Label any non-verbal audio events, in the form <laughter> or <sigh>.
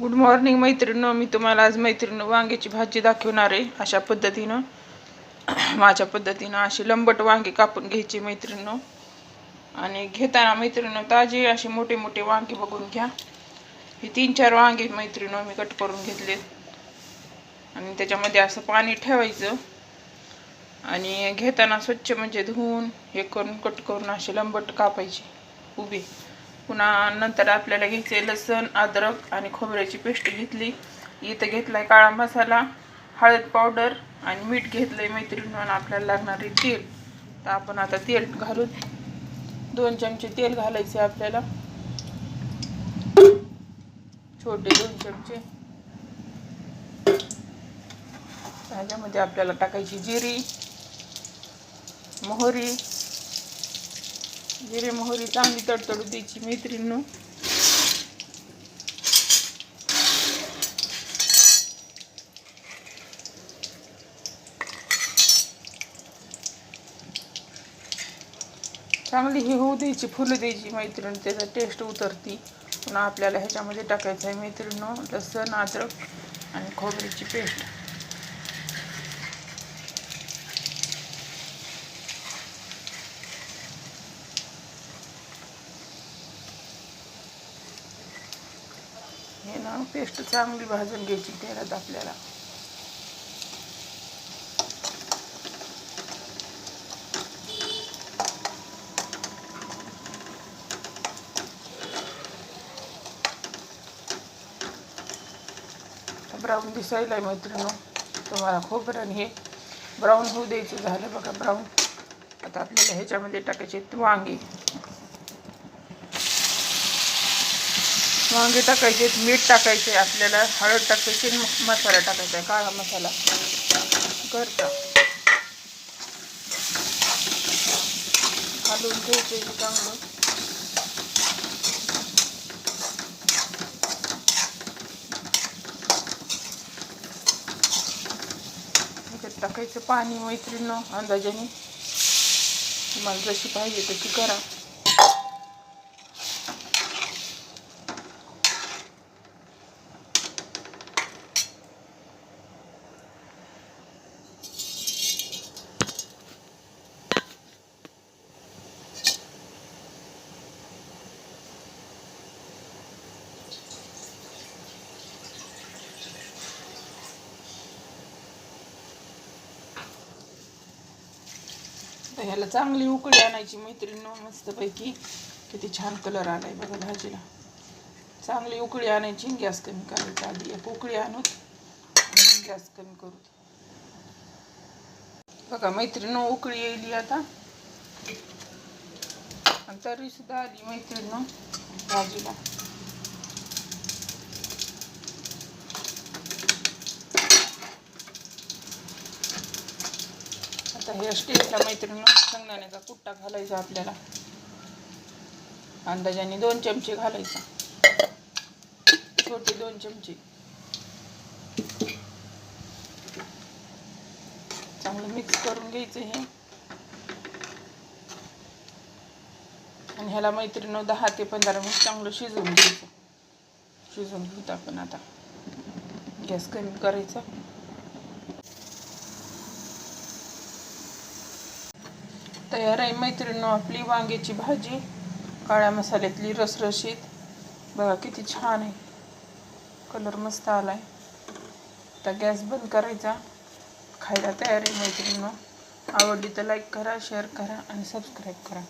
Good morning मैत्रिणीनं. मी तुम्हाला आज मैत्रिणीनं वांग्याची भाजी दाखवणार आहे. अशा पद्धतीनं <clears throat> माझ्या पद्धतीनं अशी लंबट वांगे कापून घ्यायची मैत्रिणं आणि घेताना मैत्रिणं ताजी अशी मोठे मोठे वांगे बघून घ्या. हे तीन चार वांगे मैत्रिणं मी कट करून घेतलेत आणि त्याच्यामध्ये असं पाणी ठेवायचं. आणि घेताना स्वच्छ म्हणजे धुवून हे करून कट करून अशी लंबट कापायची. उभी. पुन्हा नंतर आपल्याला घ्यायचे लसण अद्रक आणि खोबऱ्याची पेस्ट घेतली. इथं घेतलाय काळा मसाला हळद पावडर आणि मीठ घेतलंय मैत्रिणीनं आणि आपल्याला लागणारे तेल. तर आपण आता तेल घालून दोन चमचे तेल घालायचे आपल्याला. छोटे दोन चमचे. त्याच्यामध्ये आपल्याला टाकायची जिरी मोहरी जिरे मोहरी चांगली तडतडू द्यायची मैत्रिणीनं. चांगली ही होऊ द्यायची फुलं द्यायची मैत्रीण त्याचा टेस्ट उतरती. पुन्हा आपल्याला ह्याच्यामध्ये टाकायचं आहे मैत्रिणीनं लसण अद्रक आणि खोबरीची पेस्ट. हे ना पेस्ट चांगली भाजून घ्यायची तेलात आपल्याला. ब्राऊन दिसायला आहे मैत्रिणी तुम्हाला खोबरं आणि हे ब्राऊन होऊ द्यायचं झालं बघा ब्राऊन. आता आपल्याला ह्याच्यामध्ये टाकायचे वांगे. वांगे टाकायचे मीठ टाकायचे आपल्याला हळद टाकायची मसाला टाकायचा आहे काळा मसाला. करता. घालून घ्यायचे चांगलं. टाकायचं पाणी मैत्रीनं अंदाजाने. तुम्हाला जशी पाहिजे तशी करा. तर ह्याला चांगली उकळी आणायची मैत्रिणी मस्तपैकी. किती छान कलर आलाय बघा भाजीला. चांगली उकळी आणायची गॅस कमी करायचा. आधी एक उकळी आणूत गॅस कमी करू बघा मैत्रिणी उकळी येईल आता. आणि तरी सुद्धा आली मैत्रिणी भाजीला. आता हे स्टीलच्या मैत्रिणी शेंगदाण्याचा कुट्टा घालायचा आपल्याला. अंदाजाने दोन चमचे घालायचा. छोटे दोन चमचे. चांगलं मिक्स करून घ्यायचं हे. आणि ह्याला मैत्रिणी दहा ते पंधरा मिनिट चांगलं शिजवून घ्यायचं. शिजवून घेऊत आपण आता. गॅस कमी करायचा. तयार आहे. मैत्रिणी आपली वांग्याची भाजी काळ्या मसाल्यातली रसरशीत. बघा किती छान आहे. कलर मस्त आला आहे आता गॅस बंद करायचा. खायला तयार आहे मैत्रिणी आवडली तर लाईक करा शेअर करा आणि सबस्क्राईब करा.